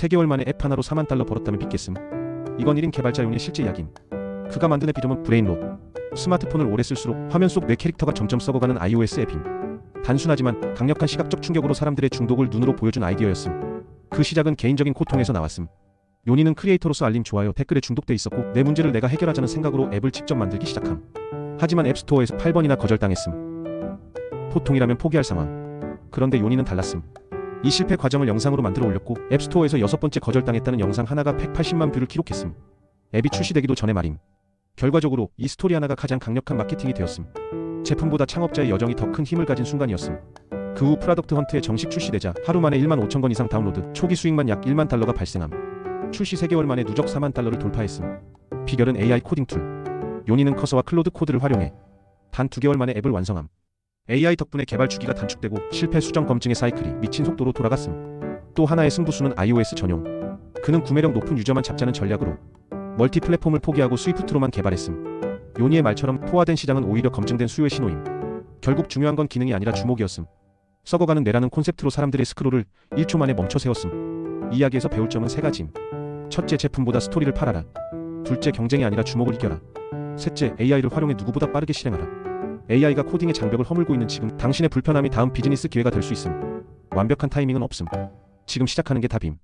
3개월 만에 앱 하나로 4만 달러 벌었다면 믿겠음. 이건 1인 개발자 용의 실제 이야김. 그가 만든 앱 이름은 브레인롯. 스마트폰을 오래 쓸수록 화면 속내 캐릭터가 점점 썩어가는 iOS 앱임. 단순하지만 강력한 시각적 충격으로 사람들의 중독을 눈으로 보여준 아이디어였음. 그 시작은 개인적인 고통에서 나왔음. 요니는 크리에이터로서 알림 좋아요 댓글에 중독돼 있었고 내 문제를 내가 해결하자는 생각으로 앱을 직접 만들기 시작함. 하지만 앱스토어에서 8번이나 거절당했음. 보통이라면 포기할 상황. 그런데 요니는 달랐음. 이 실패 과정을 영상으로 만들어 올렸고 앱스토어에서 여섯 번째 거절당했다는 영상 하나가 180만 뷰를 기록했음. 앱이 출시되기도 전에 말임. 결과적으로 이 스토리 하나가 가장 강력한 마케팅이 되었음. 제품보다 창업자의 여정이 더 큰 힘을 가진 순간이었음. 그 후 프라덕트 헌트에 정식 출시되자 하루 만에 1만 5천 건 이상 다운로드, 초기 수익만 약 1만 달러가 발생함. 출시 3개월 만에 누적 4만 달러를 돌파했음. 비결은 AI 코딩 툴. 요니는 커서와 클로드 코드를 활용해 단 2개월 만에 앱을 완성함. AI 덕분에 개발 주기가 단축되고 실패 수정 검증의 사이클이 미친 속도로 돌아갔음. 또 하나의 승부수는 iOS 전용. 그는 구매력 높은 유저만 잡자는 전략으로 멀티 플랫폼을 포기하고 스위프트로만 개발했음. 요니의 말처럼 포화된 시장은 오히려 검증된 수요의 신호임. 결국 중요한 건 기능이 아니라 주목이었음. 썩어가는 뇌라는 콘셉트로 사람들의 스크롤을 1초 만에 멈춰 세웠음. 이야기에서 배울 점은 세 가지임. 첫째 제품보다 스토리를 팔아라. 둘째 경쟁이 아니라 주목을 이겨라. 셋째 AI를 활용해 누구보다 빠르게 실행하라. AI가 코딩의 장벽을 허물고 있는 지금 당신의 불편함이 다음 비즈니스 기회가 될 수 있음. 완벽한 타이밍은 없음. 지금 시작하는 게 답임.